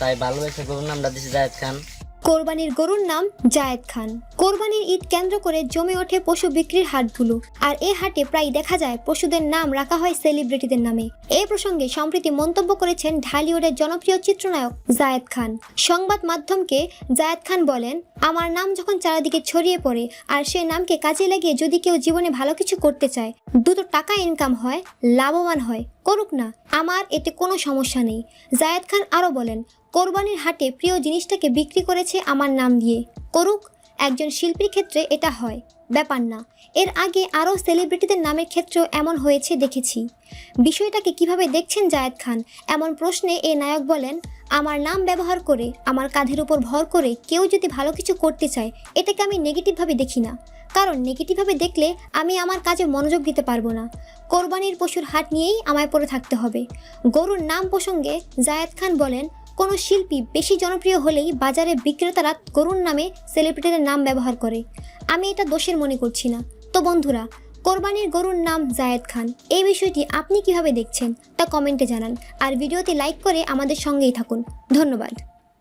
তাই ভালোবেসে গরুর নামটা দিছি জায়েদ খান। কোরবানির গরুর নাম জায়েদ খান। কোরবানির ঈদ কেন্দ্র করে জমে ওঠে পশু বিক্রির হাটগুলো। আর এ হাটে প্রায় দেখা যায় পশুদের নাম রাখা হয় সেলিব্রিটিদের নামে। এই প্রসঙ্গে সম্প্রতি মন্তব্য করেছেন ঢালিউডের জনপ্রিয় চিত্রনায়ক জায়েদ খান। সংবাদ মাধ্যমকে জায়েদ খান বলেন, আমার নাম যখন চারিদিকে ছড়িয়ে পড়ে আর সে নামকে কাজে লাগিয়ে যদি কেউ জীবনে ভালো কিছু করতে চায়, দুটো টাকা ইনকাম হয়, লাভবান হয়, করুক না। আমার এতে কোনো সমস্যা নেই। জায়েদ খান আরও বলেন কোরবানির হাটে প্রিয় জিনিসটাকে বিক্রি করেছে আমার নাম দিয়ে। করুক, একজন শিল্পীর ক্ষেত্রে এটা হয়। ব্যাপার না। এর আগে আরও সেলিব্রিটিদের নামের ক্ষেত্রেও এমন হয়েছে দেখেছি। বিষয়টাকে কীভাবে দেখছেন জায়েদ খান? এমন প্রশ্নে এ নায়ক বলেন, আমার নাম ব্যবহার করে, আমার কাঁধের উপর ভর করে কেউ যদি ভালো কিছু করতে চায়, এটাকে আমি নেগেটিভভাবে দেখি না। কারণ নেগেটিভভাবে দেখলে আমি আমার কাজে মনোযোগ দিতে পারব না। কোরবানির পশুর হাট নিয়েই আমায় পড়ে থাকতে হবে। গরুর নাম প্রসঙ্গে জায়েদ খান বলেন কোনো শিল্পী বেশি জনপ্রিয় হলেই বাজারে বিক্রেতারা গরুর নামে সেলিব্রিটিদের নাম ব্যবহার করে। আমি এটা দোষের মনে করছি না। তো বন্ধুরা, কোরবানির গরুর নাম জায়েদ খান। এই বিষয়টি আপনি কীভাবে দেখছেন তা কমেন্টে জানান। আর ভিডিওতে লাইক করে আমাদের সঙ্গেই থাকুন। ধন্যবাদ।